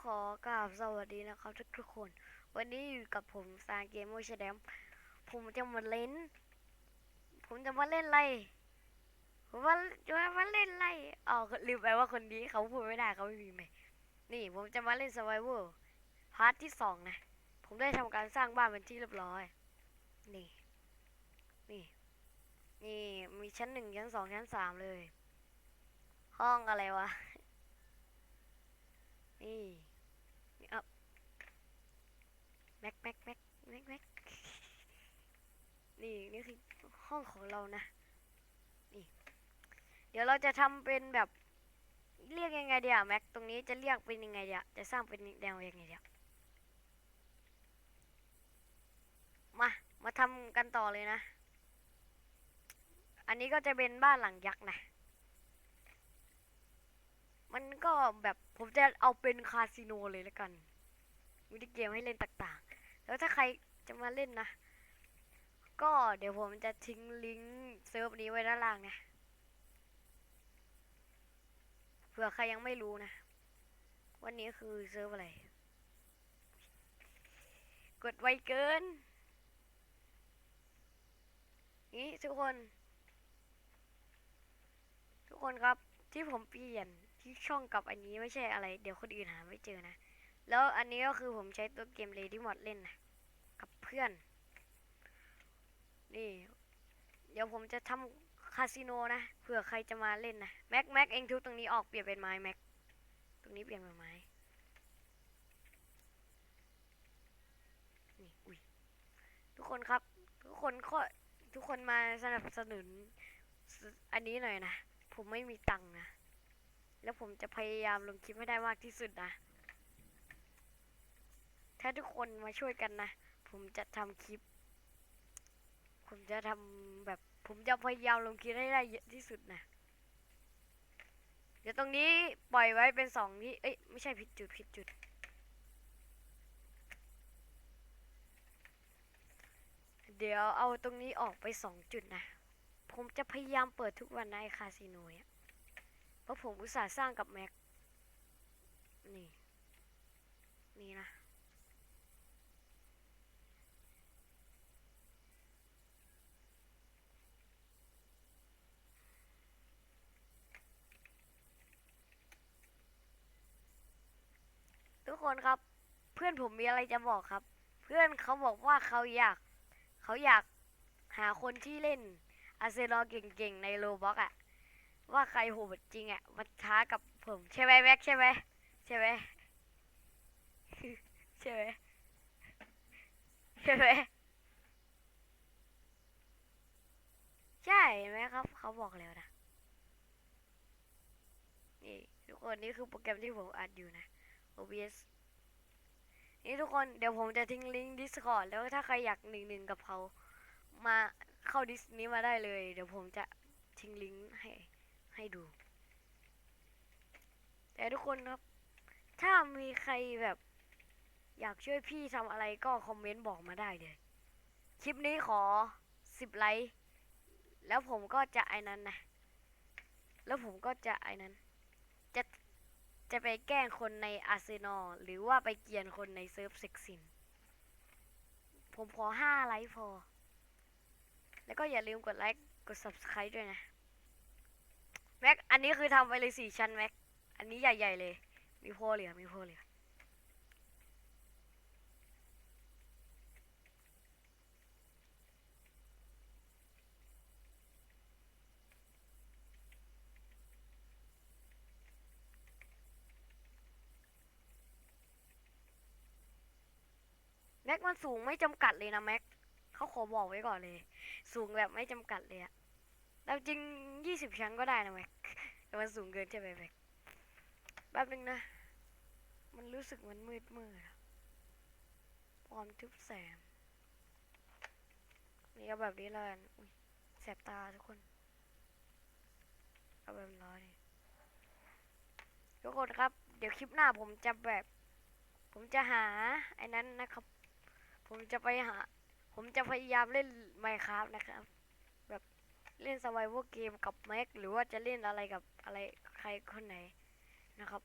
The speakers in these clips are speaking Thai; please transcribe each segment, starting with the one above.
ขอกราบสวัสดีนะครับทุกทุกคน วันนี้อยู่กับผมซางเกมโมชแดมผมจะมาเล่น ผมจะมาเล่นอะไรผมว่าจะมาเล่นอะไรอ๋อลืมไปว่าคนนี้เขาพูดไม่ได้เขาไม่มีไหมนี่ผมจะมาเล่น Survival พาร์ทที่สองนะ ผมได้ทำการสร้างบ้านเป็นที่เรียบร้อย นี่ นี่ นี่มีชั้นหนึ่งชั้นสองชั้นสามเลย ห้องอะไรวะ นี่ นี่อัพแม็กแม็กแม็กแม็กแม็กนี่นี่คือห้องของเรานะนี่เดี๋ยวเราจะทำเป็นแบบเรียกยังไงเดียวแม็กตรงนี้จะเรียกเป็นยังไงเดียวจะสร้างเป็นแนวยังไงเดียวมามาทำกันต่อเลยนะ อันนี้ก็จะเป็นบ้านหลังยักษ์นะ มันก็แบบผมจะเอาเป็นคาสิโนเลยแล้วกันมีที่เกมให้เล่นต่างๆ แล้วถ้าใครจะมาเล่นนะ ก็เดี๋ยวผมจะทิ้งลิงก์เซิร์ฟนี้ไว้ด้านล่างนะเผื่อใครยังไม่รู้นะ วันนี้คือเซิร์ฟอะไร กดไวเกิน นี่ทุกคน ทุกคนครับที่ผมเปลี่ยน ที่ช่องกับอันนี้ไม่ใช่อะไร เดี๋ยวคนอื่นหาไม่เจอนะ แล้วอันนี้ก็คือผมใช้ตัวเกม Lady Mod เล่นนะกับเพื่อน นี่ เดี๋ยวผมจะทำคาสิโนนะเผื่อใครจะมาเล่นนะแม็กแม็กเองทุบตรงนี้ออกเปลี่ยนเป็นไม้แม็กตรงนี้เปลี่ยนเป็นไม้นี่อุ้ยทุกคนครับ ทุกคนก็ทุกคนมาสนับสนุนอันนี้หน่อยนะ ผมไม่มีตังค์นะ แล้วผมจะพยายามลงคลิปให้ได้มากที่สุดนะ ถ้าทุกคนมาช่วยกันนะ ผมจะทำคลิป ผมจะทำแบบ ผมจะพยายามลงคลิปให้ได้เยอะที่สุดนะ เดี๋ยวตรงนี้ปล่อยไว้เป็นสองที่ เอ้ยไม่ใช่ผิดจุดผิดจุด เดี๋ยวเอาตรงนี้ออกไปสองจุดนะ ผมจะพยายามเปิดทุกวันในคาสิโนเนี่ย ราะผมอุตส่าห์สร้างกับแม็ก นี่ นี่นะ ทุกคนครับ เพื่อนผมมีอะไรจะบอกครับ เพื่อนเขาบอกว่าเขาอยาก เขาอยากหาคนที่เล่นอาเซนอลเก่งๆ ในโลบ็อกอะ ว่าใครโหดจริงอะมาท้ากับผมใช่ไหมแม็กใช่ไหมใช่ไหมใช่ไหมใช่ไหมใช่ไหมครับ เขาบอกแล้วนะนี่ทุกคนนี่คือโปรแกรมที่ผมอัดอยู่นะ OBS นี่ทุกคนเดี๋ยวผมจะทิ้งลิงก์ Discord แล้วถ้าใครอยากหนึ่งหนึ่งกับเขามาเข้าดิสนี้มาได้เลย เดี๋ยวผมจะทิ้งลิงก์ให้ ให้ดู แต่ทุกคนครับ ถ้ามีใครแบบ อยากช่วยพี่ทำอะไรก็คอมเมนต์บอกมาได้เลย คลิปนี้ขอสิบไลค์ แล้วผมก็จะไอ้นั้นนะ แล้วผมก็จะไอ้นั้น จะจะไปแกล้งคนในอาร์เซนอลหรือว่าไปเกียนคนในเซิร์ฟเซ็กซิน ผมขอห้าไลค์พอ แล้วก็อย่าลืมกดไลค์ กด subscribe ด้วยนะ แม็ก อันนี้คือทำไปเลยสี่ชั้นแม็ก อันนี้ใหญ่ๆเลย มีโพเหลือ มีโพเหลือ แม็กมันสูงไม่จำกัดเลยนะแม็ก เขาขอบอกไว้ก่อนเลย สูงแบบไม่จำกัดเลยอะ แล้วจริงยี่สิบชั้นก็ได้นะแม็กแต่มันสูงเกินใช่ไหมแม็กแป๊บนึงนะ มันรู้สึกมันมืดมืดความทึบแสงนี่เอาแบบนี้แล้วกันอุ๊ยแสบตาทุกคน เอาแบบร้อนนี่ทุกคนครับ เดี๋ยวคลิปหน้าผมจะแบบ ผมจะหาไอ้นั้นนะครับ ผมจะไปหา ผมจะพยายามเล่น Minecraft นะครับ เล่น Survival Game กับแม็กหรือว่าจะเล่นอะไรกับอะไรใครคนไหนนะครับ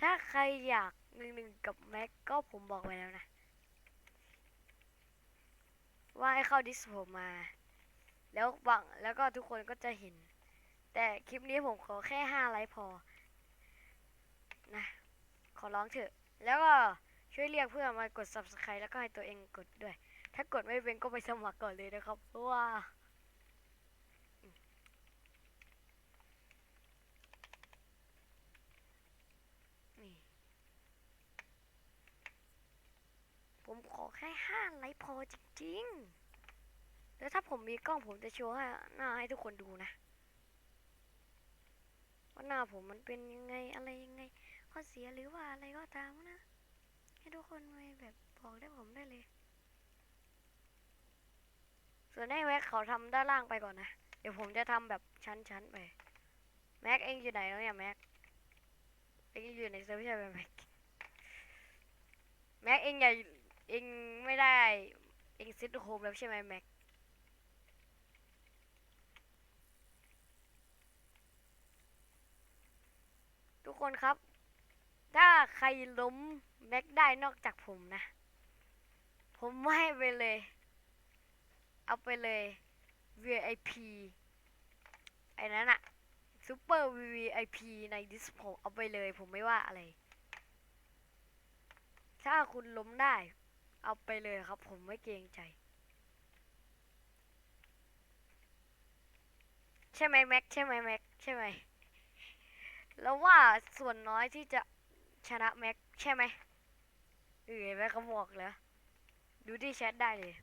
ถ้าใครอยากหนึ่งหนึ่งกับแม็กก็ผมบอกไปแล้วนะ ว่าให้เข้าดิสผมมา แล้วบังแล้วก็ทุกคนก็จะเห็น แต่คลิปนี้ผมขอแค่ห้าไลค์พอ นะ ขอร้องเถอะ แล้วก็ช่วยเรียกเพื่อนมากด subscribe แล้วก็ให้ตัวเองกดด้วย ถ้ากดไม่เป็นก็ไปสมัครก่อนเลยนะครับเพราะว่า ผมขอแค่ห้าไลค์พอจริงๆ แล้วถ้าผมมีกล้องผมจะโชว์ให้หน้าให้ทุกคนดูนะ ว่าหน้าผมมันเป็นยังไงอะไรยังไง ข้อเสียหรือว่าอะไรก็ตามนะ ให้ทุกคนมาแบบบอกได้ผมได้เลย ส่วนให้แม็กเขาทำด้านล่างไปก่อนนะ เดี๋ยวผมจะทำแบบชั้นๆไป แม็กเองอยู่ไหนแล้วเนี่ยแม็กเองอยู่ในเซิร์ฟใช่ไหมแม็กแม็กเองอย่า เองไม่ได้ เองซิดโฮมแล้วใช่ไหมแม็ก ทุกคนครับ ถ้าใครล้มแม็กได้นอกจากผมนะ ผมให้ไปเลย เอาไปเลย VIP ไอ้นั้นอะซูเปอร์ VIP ในดิสโ l เอาไปเลย ผมไม่ว่าอะไร ถ้าคุณล้มได้ เอาไปเลยครับ ผมไม่เกรงใจ ใช่ไหมแม็กใช่ไหมแม็กใช่ไหมแล้วว่าส่วนน้อยที่จะชนะแม็กใช่ไหมเออแม็กเขาบอกแล้วดูที่แชทได้เลย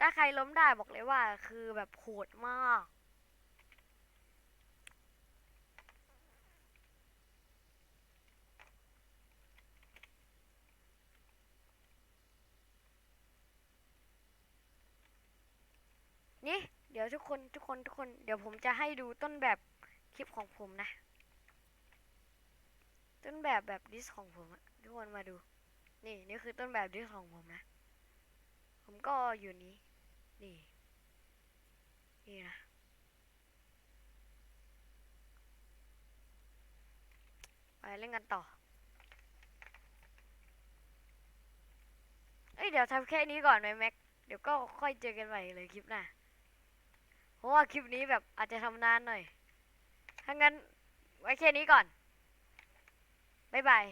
ถ้าใครล้มได้บอกเลยว่าคือแบบโหดมาก นี่ เดี๋ยวทุกคนทุกคนทุกคน เดี๋ยวผมจะให้ดูต้นแบบคลิปของผมนะ ต้นแบบแบบดิสของผมทุกคนมาดู นี่นี่คือต้นแบบดิสของผมนะ ผมก็อยู่นี้ นี่ นี่นะไปเล่นกันต่อ เอ้ยเดี๋ยวทำแค่นี้ก่อนไหมแม็ก เดี๋ยวก็ค่อยเจอกันใหม่เลยคลิปหน้า ราะว่าคลิปนี้แบบอาจจะทำนานหน่อย ถ้างั้นไว้แค่นี้ก่อน บ๊ายบาย